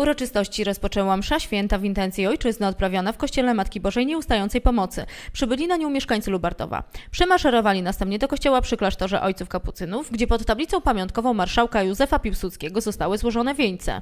Uroczystości rozpoczęła msza święta w intencji ojczyzny odprawiona w kościele Matki Bożej Nieustającej Pomocy. Przybyli na nią mieszkańcy Lubartowa. Przemaszerowali następnie do kościoła przy klasztorze Ojców Kapucynów, gdzie pod tablicą pamiątkową marszałka Józefa Piłsudskiego zostały złożone wieńce.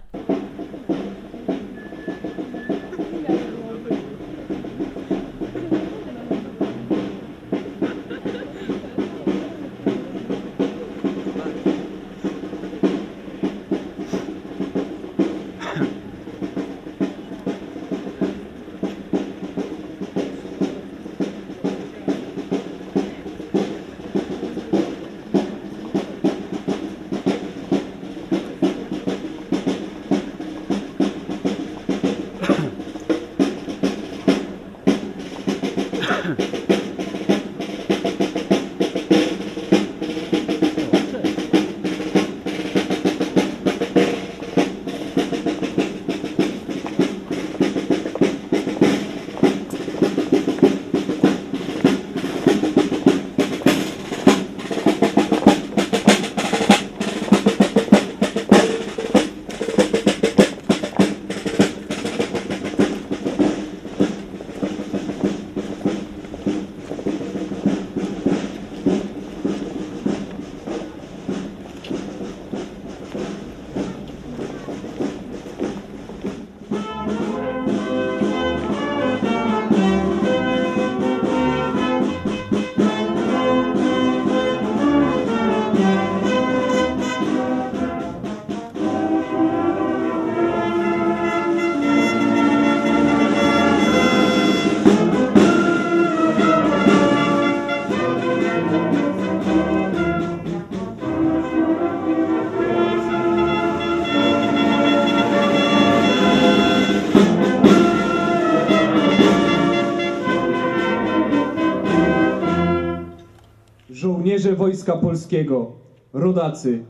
Żołnierze Wojska Polskiego, rodacy,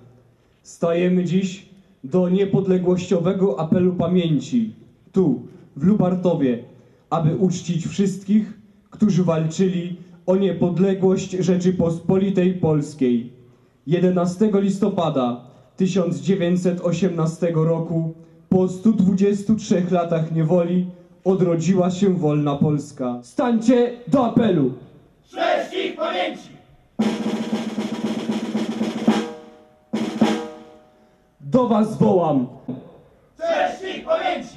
stajemy dziś do niepodległościowego apelu pamięci, tu, w Lubartowie, aby uczcić wszystkich, którzy walczyli o niepodległość Rzeczypospolitej Polskiej. 11 listopada 1918 roku, po 123 latach niewoli, odrodziła się wolna Polska. Stańcie do apelu! Cześć ich pamięci! Do was wołam! Cześć ich pamięci!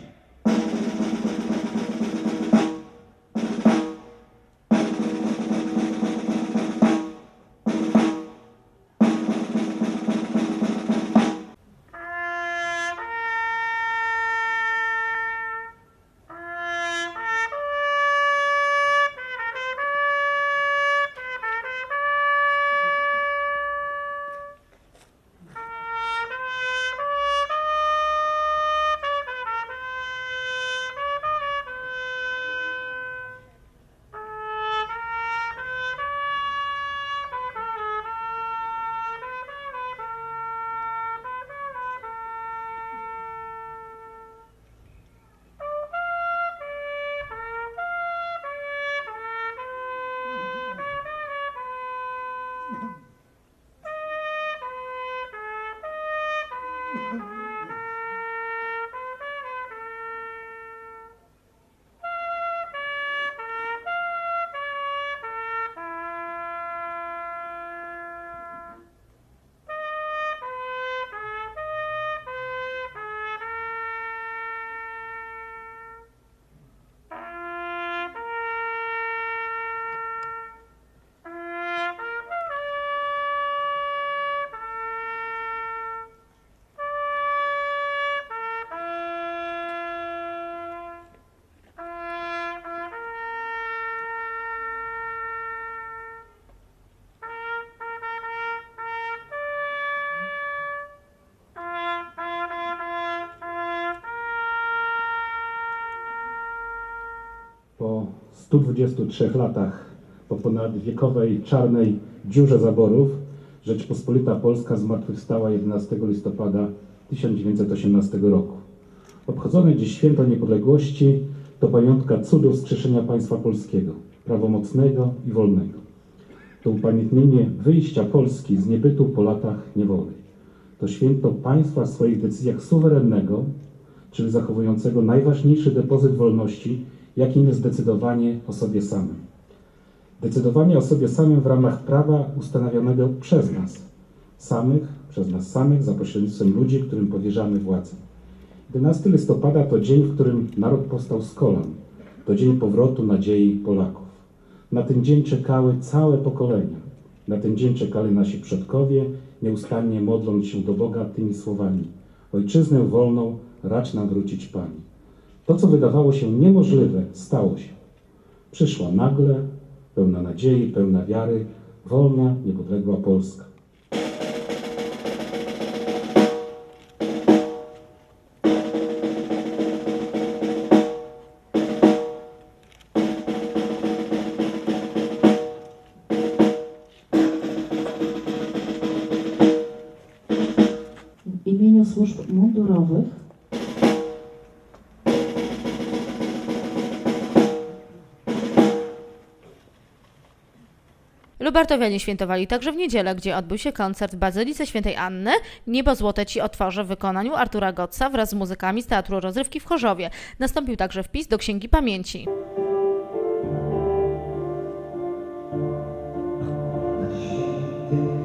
123 latach, po ponadwiekowej czarnej dziurze zaborów, Rzeczpospolita Polska zmartwychwstała 11 listopada 1918 roku. Obchodzone dziś święto niepodległości to pamiątka cudów skrzeszenia państwa polskiego, prawomocnego i wolnego. To upamiętnienie wyjścia Polski z niebytu po latach niewoli. To święto państwa w swoich decyzjach suwerennego, czyli zachowującego najważniejszy depozyt wolności, jakim jest decydowanie o sobie samym. Decydowanie o sobie samym w ramach prawa ustanowionego przez nas, samych, przez nas samych, za pośrednictwem ludzi, którym powierzamy władzę. 11 listopada to dzień, w którym naród powstał z kolan. To dzień powrotu nadziei Polaków. Na ten dzień czekały całe pokolenia. Na ten dzień czekali nasi przodkowie, nieustannie modląc się do Boga tymi słowami: Ojczyznę wolną racz nam wrócić Pani. To, co wydawało się niemożliwe, stało się. Przyszła nagle, pełna nadziei, pełna wiary, wolna, niepodległa Polska. Lubartowianie świętowali także w niedzielę, gdzie odbył się koncert w Bazylice Świętej Anny. Niebo Złote Ci otworzy w wykonaniu Artura Gotza wraz z muzykami z Teatru Rozrywki w Chorzowie. Nastąpił także wpis do Księgi Pamięci. Na świętych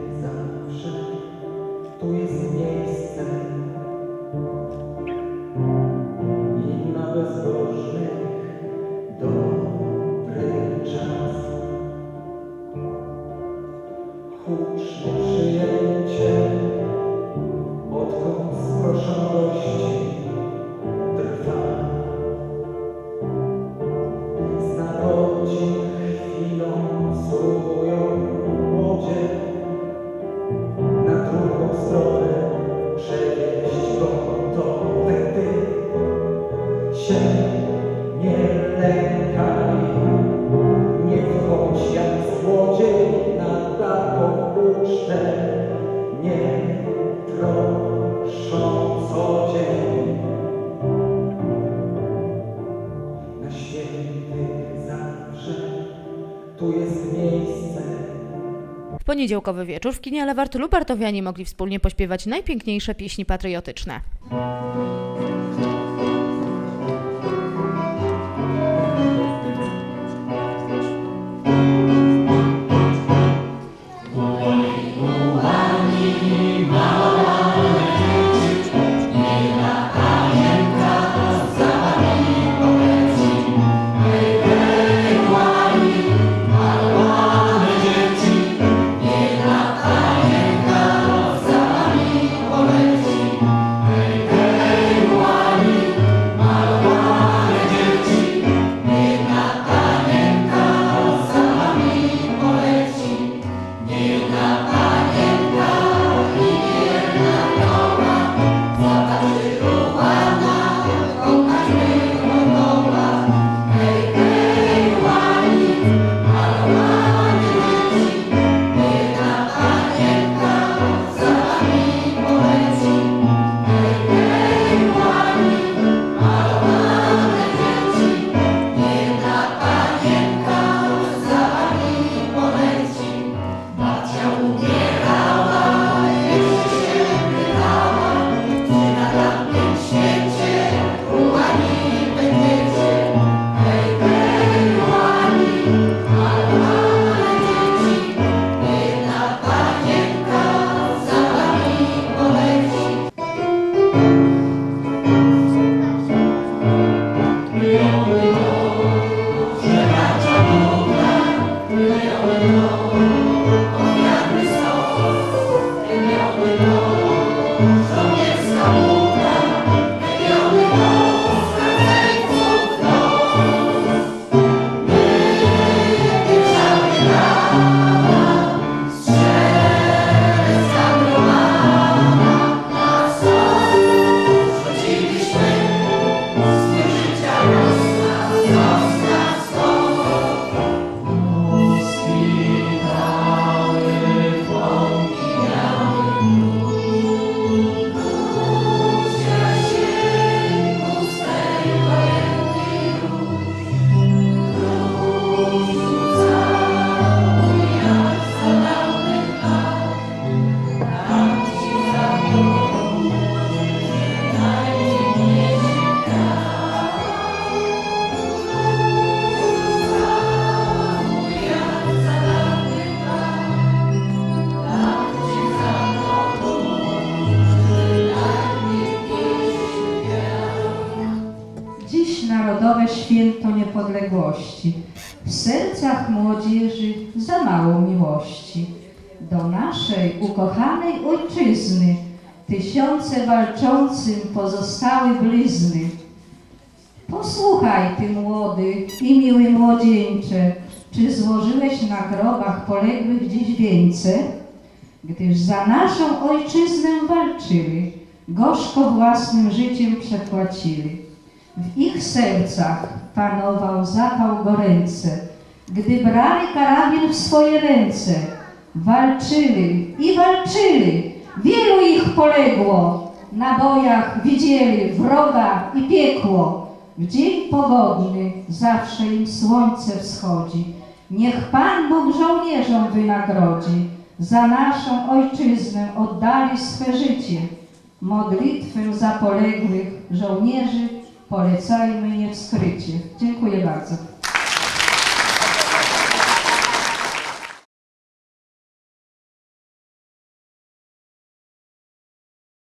poniedziałkowy wieczór w kinie Lewart Lubartowianie mogli wspólnie pośpiewać najpiękniejsze pieśni patriotyczne. W sercach młodzieży za mało miłości. Do naszej ukochanej ojczyzny tysiące walczącym pozostały blizny. Posłuchaj, ty młody i miły młodzieńcze, czy złożyłeś na grobach poległych dziś wieńce? Gdyż za naszą ojczyznę walczyli, gorzko własnym życiem przepłacili. W ich sercach panował zapał goręce, gdy brali karabin w swoje ręce. Walczyli i walczyli, wielu ich poległo. Na bojach widzieli wroga i piekło. W dzień pogodny zawsze im słońce wschodzi. Niech Pan Bóg żołnierzom wynagrodzi. Za naszą ojczyznę oddali swe życie. Modlitwę za poległych żołnierzy polecajmy nie w. Dziękuję bardzo.